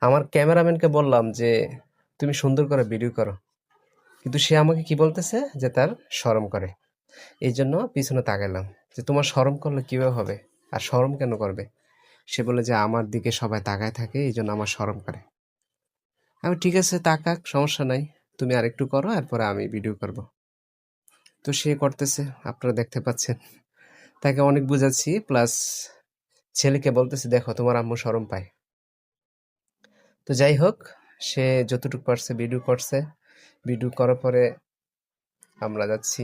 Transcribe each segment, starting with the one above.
আমার ক্যামেরাম্যানকে বললাম যে, তুমি সুন্দর করে ভিডিও করো। কিন্তু সে আমাকে কি বলতেছে? যে তার শরম করে। এই জন্য পিছনে তাকালাম যে তোমার শরম করলে কীভাবে হবে? আর শরম কেন করবে? সে বলে যে, আমার দিকে সবাই তাকায় থাকে, এই জন্য আমার শরম করে। আমি, ঠিক আছে, তাকাক, সমস্যা নাই। তুমি আরেকটু করো, এরপরে আমি ভিডিও করব। তো সে করতেছে, আপনারা দেখতে পাচ্ছেন। তাকে অনেক বুঝাচ্ছি, প্লাস ছেলেকে বলতেছি, দেখো, তোমার আম্মু শরম পায়। তো যাই হোক, সে যতটুকু পারছে ভিডিও করছে। ভিডিও করার পরে আমরা যাচ্ছি।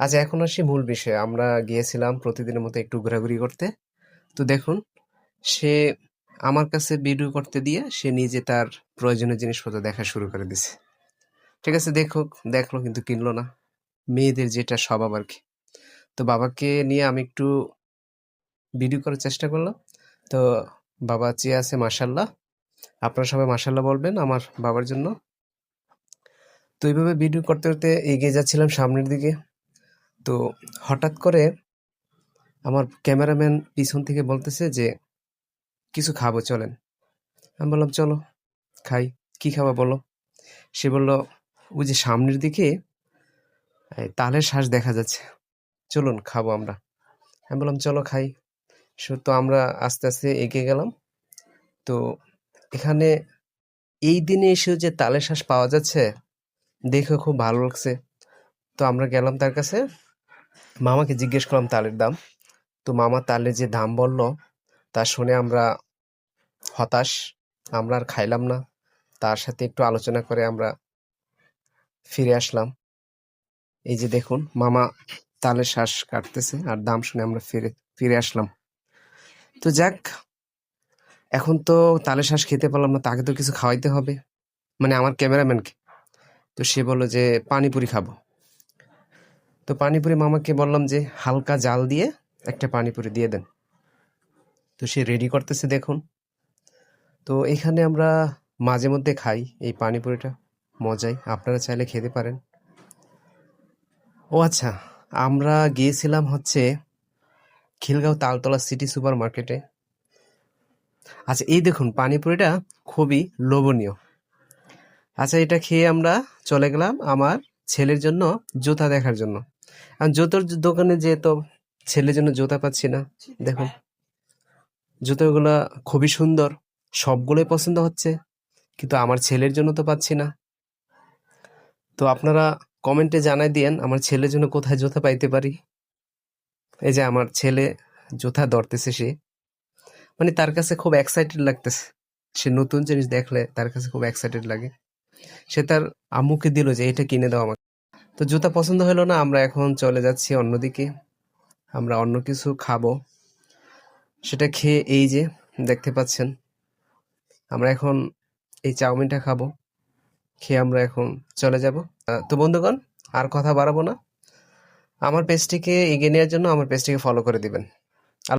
আচ্ছা এখন আসি মূল বিষয়ে। আমরা গিয়েছিলাম প্রতিদিনের মতো একটু ঘোরাঘুরি করতে। তো দেখুন, সে আমার কাছে ভিডিও করতে দিয়ে সে নিজে তার প্রয়োজনীয় জিনিসপত্র দেখা শুরু করে দিছে। ঠিক আছে দেখুক দেখল কিন্তু কিনলো না। মেয়েদের যেটা স্বভাব আর কি। তো বাবাকে নিয়ে আমি একটু ভিডিও করার চেষ্টা করলাম। তো বাবা চেয়ে আছে মাসাল্লাহ আপনারা সবাই মাসাল্লাহ বলবেন আমার বাবার জন্য। তো এইভাবে ভিডিও করতে করতে এগিয়ে যাচ্ছিলাম সামনের দিকে। তো হঠাৎ করে আমার ক্যামেরাম্যান পিছন থেকে বলতেছে যে, কিছু খাব, চলেন। আমি বললাম, চলো, খাই। কি খাবা বলো? সে বলল, ওই যে সামনের দিকে তালের শ্বাস দেখা যাচ্ছে। চলুন, খাব আমরা। আমি বললাম, চলো, খাই। তো আমরা আস্তে আস্তে এগিয়ে গেলাম। তো এখানে এই দিনে এসেও যে তালের শ্বাস পাওয়া যাচ্ছে দেখে খুব ভালো লাগছে। তো আমরা গেলাম তার কাছে। মামাকে জিজ্ঞেস করলাম তালের দাম। তো মামা তালের যে দাম বলল, তা শুনে আমরা হতাশ। আমরা আর খাইলাম না। তার সাথে একটু আলোচনা করে আমরা ফিরে আসলাম। এই যে দেখুন, মামা তালের শ্বাস কাটতেছে আর দাম শুনে আমরা ফিরে ফিরে আসলাম। তো যাক এখন তো তালের শ্বাস খেতে পারলাম না, তাকে তো কিছু খাওয়াইতে হবে। মানে আমার ক্যামেরাম্যানকে। তো সে বলল যে, পানিপুরি খাব। তো পানিপুরি মামাকে বললাম যে, হালকা জাল দিয়ে একটা পানিপুরি দিয়ে দেন। তো সে রেডি করতেছে দেখুন। তো এখানে আমরা মাঝে মধ্যে খাই এই পানিপুরিটা। মজাই। আপনারা চাইলে খেতে পারেন। ও আচ্ছা আমরা গিয়েছিলাম হচ্ছে খিলগাঁও তালতলা সিটি সুপার মার্কেটে আচ্ছা এই দেখুন, পানিপুরিটা খুবই লোভনীয়। আচ্ছা এটা খেয়ে আমরা চলে গেলাম আমার ছেলের জন্য জুতা দেখার জন্য। আর জুতোর দোকানে যেয়ে তো ছেলের জন্য জুতা পাচ্ছি না, দেখুন। জুতোগুলো খুবই সুন্দর, সবগুলোই পছন্দ হচ্ছে, কিন্তু আমার ছেলের জন্য তো পাচ্ছি না। তো আপনারা কমেন্টে জানাই দিয়েন, আমার ছেলের জন্য কোথায় জুতা পাইতে পারি? এই যে আমার ছেলে জুতা ধরতেছে সে। মানে তার কাছে খুব এক্সাইটেড লাগতেছে। সে নতুন জিনিস দেখলে তার কাছে খুব এক্সাইটেড লাগে। সে তার আম্মুকে দিল যে, এটা কিনে দাও আমাকে। তো জুতা পছন্দ হলো না, আমরা এখন চলে যাচ্ছি অন্যদিকে। আমরা অন্য কিছু খাব। সেটা খেয়ে এই যে, দেখতে পাচ্ছেন। আমরা এখন এই চাউমিনটা খাব। খেয়ে আমরা এখন চলে যাব। তো বন্ধুগণ, আর কথা বাড়াবো না। আমার পেজটিকে এগিয়ে নেওয়ার জন্য আমার পেজটিকে ফলো করে দিবেন।